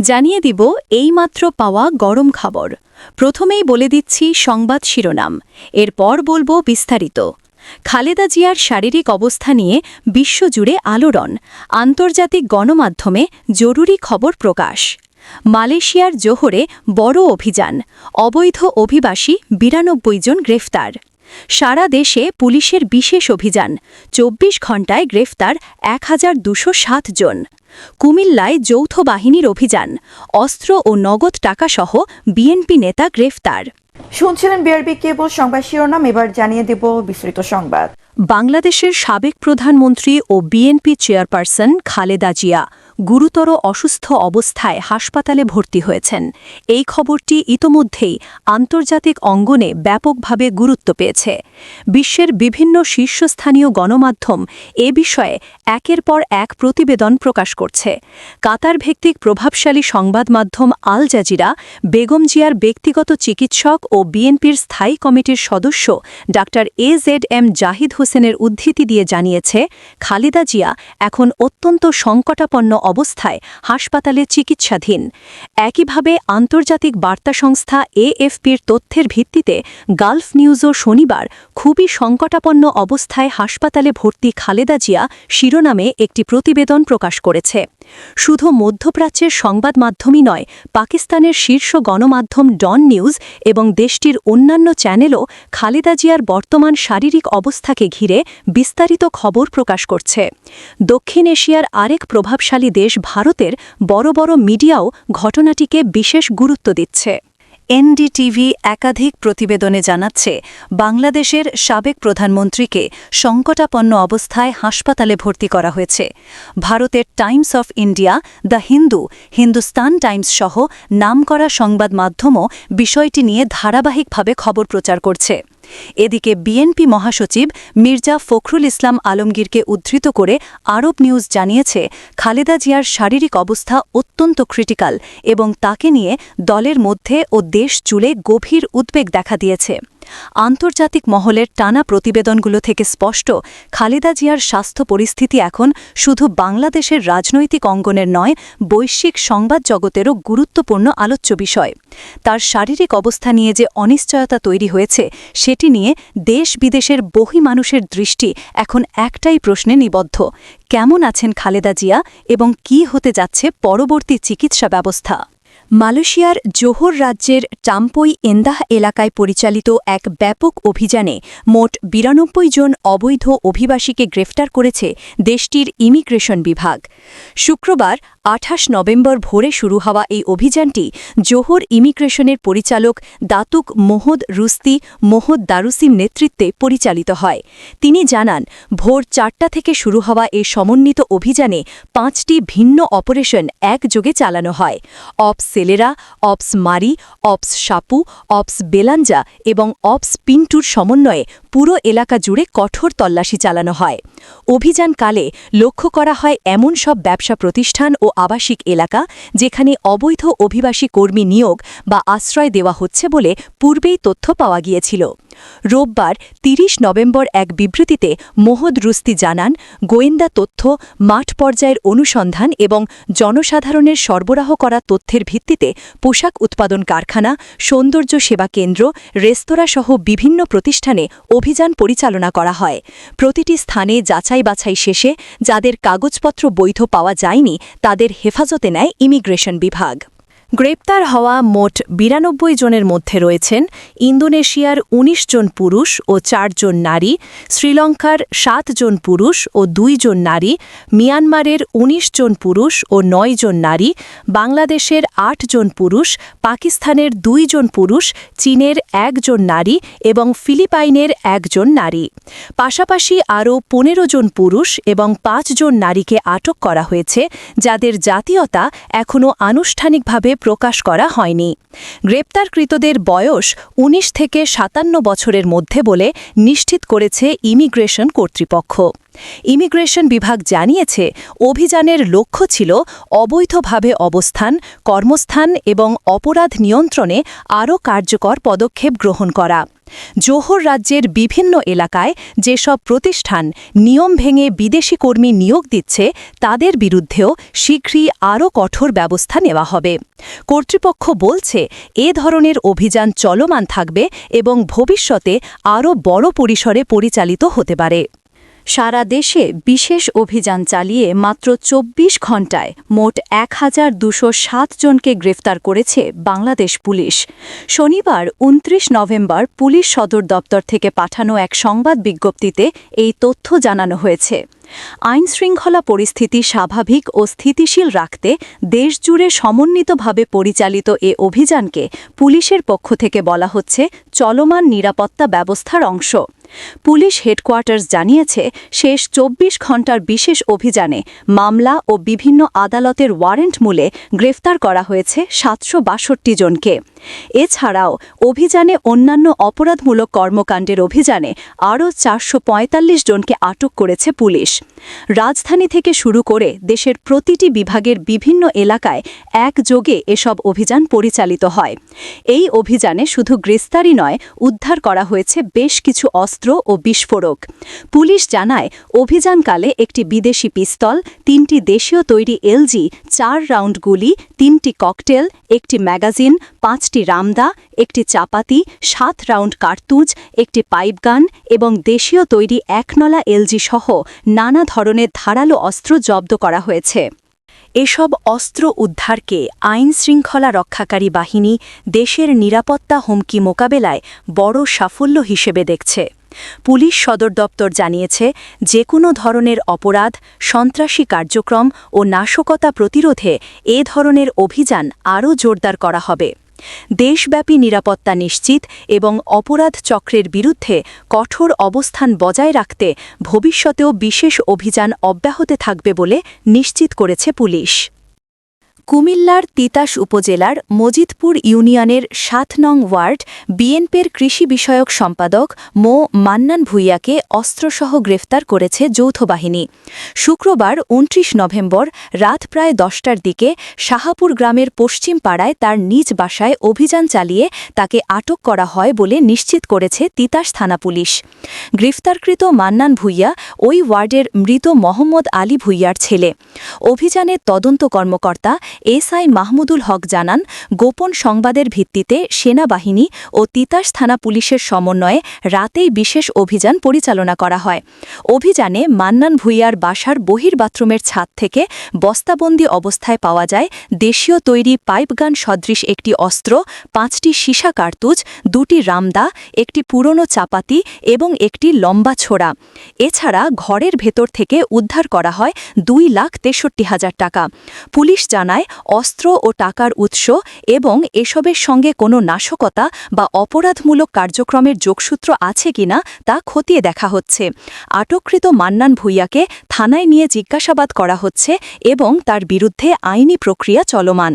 জানিয়ে দিব এইমাত্র পাওয়া গরম খবর। প্রথমেই বলে দিচ্ছি সংবাদ শিরোনাম। এরপর বলব বিস্তারিত। খালেদা জিয়ার শারীরিক অবস্থা নিয়ে বিশ্বজুড়ে আলোড়ন। আন্তর্জাতিক গণমাধ্যমে জরুরি খবর প্রকাশ। মালয়েশিয়ার জোহরে বড় অভিযান। অবৈধ অভিবাসী বিরানব্বই জন গ্রেফতার। সারা দেশে পুলিশের বিশেষ অভিযান। চব্বিশ ঘণ্টায় গ্রেফতার এক হাজার দুশো সাত জন। কুমিল্লায় যৌথ বাহিনীর অভিযান। অস্ত্র ও নগদ টাকাসহ বিএনপি নেতা গ্রেফতার। শুনছিলেন বিআরবি কেবল সংবাদ শিরোনাম এবার জানিয়ে দেব বিস্তৃত সংবাদ। বাংলাদেশের সাবেক প্রধানমন্ত্রী ও বিএনপি চেয়ারপারসন খালেদা জিয়া গুরুতর অসুস্থ অবস্থায় হাসপাতালে ভর্তি হয়েছেন। এই খবরটি ইতোমধ্যেই আন্তর্জাতিক অঙ্গনে ব্যাপকভাবে গুরুত্ব পেয়েছে। বিশ্বের বিভিন্ন শীর্ষস্থানীয় গণমাধ্যম এ বিষয়ে একের পর এক প্রতিবেদন প্রকাশ করছে। কাতার ভিত্তিক প্রভাবশালী সংবাদ মাধ্যম আল জাজিরা, বেগম জিয়ার ব্যক্তিগত চিকিৎসক ও বিএনপির স্থায়ী কমিটির সদস্য ডা এ জেড এম জাহিদ হোসেনের উদ্ধৃতি দিয়ে জানিয়েছে, খালেদা জিয়া এখন অত্যন্ত সংকটাপন্ন অবস্থায় হাসপাতালে চিকিৎসাধীন। একইভাবে আন্তর্জাতিক বার্তা সংস্থা এএফপির তথ্যের ভিত্তিতে গালফ নিউজও শনিবার খুবই সংকটাপন্ন অবস্থায় হাসপাতালে ভর্তি খালেদা জিয়া শিরোনামে একটি প্রতিবেদন প্রকাশ করেছে। শুধু মধ্যপ্রাচ্যের সংবাদ মাধ্যমই নয়, পাকিস্তানের শীর্ষ গণমাধ্যম ডন নিউজ এবং দেশটির অন্যান্য চ্যানেলও খালেদা জিয়ার বর্তমান শারীরিক অবস্থাকে ঘিরে বিস্তারিত খবর প্রকাশ করছে। দক্ষিণ এশিয়ার আরেক প্রভাবশালী দেশ ভারতের বড় বড় মিডিয়াও ঘটনাটিকে বিশেষ গুরুত্ব দিচ্ছে। এনডিটিভি একাধিক প্রতিবেদনে জানাচ্ছে, বাংলাদেশের সাবেক প্রধানমন্ত্রীকে সংকটাপন্ন অবস্থায় হাসপাতালে ভর্তি করা হয়েছে। ভারতের Times of India, the Hindu, Hindustan Times সহ নামকরা সংবাদ মাধ্যমও বিষয়টি নিয়ে ধারাবাহিকভাবে খবর প্রচার করছে। এদিকে বিএনপি মহাসচিব মির্জা ফখরুল ইসলাম আলমগীরকে উদ্ধৃত করে আরব নিউজ জানিয়েছে, খালেদা জিয়ার শারীরিক অবস্থা অত্যন্ত ক্রিটিক্যাল এবং তাকে নিয়ে দলের মধ্যে ও দেশ জুড়ে গভীর উদ্বেগ দেখা দিয়েছে। আন্তর্জাতিক মহলের টানা প্রতিবেদনগুলো থেকে স্পষ্ট, খালেদা জিয়ার স্বাস্থ্য পরিস্থিতি এখন শুধু বাংলাদেশের রাজনৈতিক অঙ্গনের নয়, বৈশ্বিক সংবাদ জগতেরও গুরুত্বপূর্ণ আলোচ্য বিষয়। তার শারীরিক অবস্থা নিয়ে যে অনিশ্চয়তা তৈরি হয়েছে, সেটি নিয়ে দেশ বিদেশের বহি মানুষের দৃষ্টি এখন একটাই প্রশ্নে নিবদ্ধ। কেমন আছেন খালেদা জিয়া এবং কি হতে যাচ্ছে পরবর্তী চিকিৎসা ব্যবস্থা? মালয়েশিয়ার জোহর রাজ্যের টাম্পই এন্দাহ এলাকায় পরিচালিত এক ব্যাপক অভিযানে মোট বিরানব্বই জন অবৈধ অভিবাসীকে গ্রেফতার করেছে দেশটির ইমিগ্রেশন বিভাগ। শুক্রবার আঠাশ নভেম্বর ভোরে শুরু হওয়া এই অভিযানটি জোহর ইমিগ্রেশনের পরিচালক দাতুক মোহদ রুস্তি মোহদ দারুসিম নেতৃত্বে পরিচালিত হয়। তিনি জানান, ভোর চারটা থেকে শুরু হওয়া এই সমন্বিত অভিযানে পাঁচটি ভিন্ন অপারেশন একযোগে চালানো হয়। Ops সেলেরা ops Mari, ops Sapu, ops Belanja এবং অপস পিন্টুর সমন্বয়ে পুরো এলাকা জুড়ে কঠোর তল্লাশি চালানো হয়। অভিযানকালে লক্ষ্য করা হয় এমন সব ব্যবসা প্রতিষ্ঠান ও আবাসিক এলাকা যেখানে অবৈধ অভিবাসী কর্মী নিয়োগ বা আশ্রয় দেওয়া হচ্ছে বলে পূর্বেই তথ্য পাওয়া গিয়েছিল। রোববার ৩০ নভেম্বর এক বিবৃতিতে মোহদ রুস্তি জানান, গোয়েন্দা তথ্য, মাঠ পর্যায়ের অনুসন্ধান এবং জনসাধারণের সরবরাহ করা তথ্যের ভিত্তিতে পোশাক উৎপাদন কারখানা, সৌন্দর্য সেবা কেন্দ্র রেস্তোরাঁসহ বিভিন্ন প্রতিষ্ঠানে অভিযান পরিচালনা করা হয়। প্রতিটি স্থানে যাচাই বাছাই শেষে যাদের কাগজপত্র বৈধ পাওয়া যায়নি তাদের হেফাজতে নেয় ইমিগ্রেশন বিভাগ। গ্রেপ্তার হওয়া মোট বিরানব্বই জনের মধ্যে রয়েছেন ইন্দোনেশিয়ার ১৯ জন পুরুষ ও চারজন নারী, শ্রীলঙ্কার সাত জন পুরুষ ও দুই জন নারী, মিয়ানমারের ১৯ জন পুরুষ ও নয় জন নারী, বাংলাদেশের আট জন পুরুষ, পাকিস্তানের দুই জন পুরুষ, চীনের একজন নারী এবং ফিলিপাইনের একজন নারী। পাশাপাশি আরও পনেরো জন পুরুষ এবং পাঁচজন নারীকে আটক করা হয়েছে, যাদের জাতীয়তা এখনও আনুষ্ঠানিকভাবে প্রকাশ করা হয়নি। গ্রেপ্তারকৃতদের বয়স ১৯ থেকে সাতান্ন বছরের মধ্যে বলে নিশ্চিত করেছে ইমিগ্রেশন কর্তৃপক্ষ। ইমিগ্রেশন বিভাগ জানিয়েছে, অভিযানের লক্ষ্য ছিল অবৈধভাবে অবস্থান, কর্মস্থান এবং অপরাধ নিয়ন্ত্রণে আরও কার্যকর পদক্ষেপ গ্রহণ করা। জোহর রাজ্যের বিভিন্ন এলাকায় যেসব প্রতিষ্ঠান নিয়ম ভেঙে বিদেশি কর্মী নিয়োগ দিচ্ছে, তাদের বিরুদ্ধেও শীঘ্রই আরও কঠোর ব্যবস্থা নেওয়া হবে। কর্তৃপক্ষ বলছে, এ ধরনের অভিযান চলমান থাকবে এবং ভবিষ্যতে আরও বড় পরিসরে পরিচালিত হতে পারে। সারা দেশে বিশেষ অভিযান চালিয়ে মাত্র ২৪ ঘণ্টায় মোট এক হাজার দুশো জনকে গ্রেফতার করেছে বাংলাদেশ পুলিশ। শনিবার উনত্রিশ নভেম্বর পুলিশ সদর দপ্তর থেকে পাঠানো এক সংবাদ বিজ্ঞপ্তিতে এই তথ্য জানানো হয়েছে। আইনশৃঙ্খলা পরিস্থিতি স্বাভাবিক ও স্থিতিশীল রাখতে দেশজুড়ে সমন্বিতভাবে পরিচালিত এ অভিযানকে পুলিশের পক্ষ থেকে বলা হচ্ছে চলমান নিরাপত্তা ব্যবস্থার অংশ। পুলিশ হেডকোয়ার্টার্স জানিয়েছে, শেষ চব্বিশ ঘণ্টার বিশেষ অভিযানে মামলা ও বিভিন্ন আদালতের ওয়ারেন্ট মূলে গ্রেফতার করা হয়েছে সাতশো বাষট্টি জনকে। এছাড়াও, অভিযানে অন্যান্য অপরাধমূলক কর্মকাণ্ডের অভিযানে আরও চারশো পঁয়তাল্লিশ জনকে আটক করেছে পুলিশ। রাজধানী থেকে শুরু করে দেশের প্রতিটি বিভাগের বিভিন্ন এলাকায় একযোগে এসব অভিযান পরিচালিত হয়। এই অভিযানে শুধু গ্রেস্তারই নয়, উদ্ধার করা হয়েছে বেশ কিছু অস্ত্র ও বিস্ফোরক। পুলিশ জানায়, অভিযানকালে একটি বিদেশি পিস্তল, তিনটি দেশীয় তৈরি এলজি, চার রাউন্ড গুলি, তিনটি ককটেল, একটি ম্যাগাজিন, পাঁচটি রামদা, একটি চাপাতি, সাত রাউন্ড কার্তুজ, একটি পাইপগান এবং দেশীয় তৈরি একনলা এলজি সহ নানা ধরনের ধারালো অস্ত্র জব্দ করা হয়েছে। এসব অস্ত্র উদ্ধারকে আইন শৃঙ্খলা রক্ষাকারী বাহিনী দেশের নিরাপত্তা হুমকি মোকাবেলায় বড় সাফল্য হিসেবে দেখছে। পুলিশ সদর দপ্তর জানিয়েছে যে কোনো ধরনের অপরাধ, সন্ত্রাসী কার্যক্রম ও নাশকতা প্রতিরোধে এ ধরনের অভিযান আরও জোরদার করা হবে। দেশব্যাপী নিরাপত্তা নিশ্চিত এবং অপরাধ চক্রের বিরুদ্ধে কঠোর অবস্থান বজায় রাখতে ভবিষ্যতেও বিশেষ অভিযান অব্যাহত থাকবে বলে নিশ্চিত করেছে পুলিশ। কুমিল্লার তিতাস উপজেলার মজিদপুর ইউনিয়নের সাত নং ওয়ার্ড বিএনপির কৃষি বিষয়ক সম্পাদক মো. মান্নান ভুইয়াকে অস্ত্রসহ গ্রেফতার করেছে যৌথ বাহিনী। শুক্রবার উনত্রিশ নভেম্বর রাত প্রায় দশটার দিকে শাহাপুর গ্রামের পশ্চিম পাড়ায় তার নিজ বাসায় অভিযান চালিয়ে তাকে আটক করা হয় বলে নিশ্চিত করেছে তিতাস থানা পুলিশ। গ্রেফতারকৃত মান্নান ভুইয়া ওই ওয়ার্ডের মৃত মোহাম্মদ আলী ভুইয়ার ছেলে। অভিযানের তদন্ত কর্মকর্তা এসআই মাহমুদুল হক জানান, গোপন সংবাদের ভিত্তিতে সেনাবাহিনী ও তিতাস থানা পুলিশের সমন্বয়ে রাতেই বিশেষ অভিযান পরিচালনা করা হয়। অভিযানে মান্নান ভুইয়ার বাসার বহির বাথরুমের ছাদ থেকে বস্তাবন্দি অবস্থায় পাওয়া যায় দেশীয় তৈরি পাইপগান সদৃশ একটি অস্ত্র, পাঁচটি সীসা কার্তুজ, দুটি রামদা, একটি পুরনো চাপাতি এবং একটি লম্বা ছোড়া। এছাড়া ঘরের ভেতর থেকে উদ্ধার করা হয় দুই লাখ তেষট্টি হাজার টাকা। পুলিশ জানায় অস্ত্র ও টাকার উৎস এবং এসবের সঙ্গে কোনো নাশকতা বা অপরাধমূলক কার্যক্রমের যোগসূত্র আছে কিনা তা খতিয়ে দেখা হচ্ছে। আটককৃত মান্নান ভুইয়াকে থানায় নিয়ে জিজ্ঞাসাবাদ করা হচ্ছে এবং তার বিরুদ্ধে আইনি প্রক্রিয়া চলমান।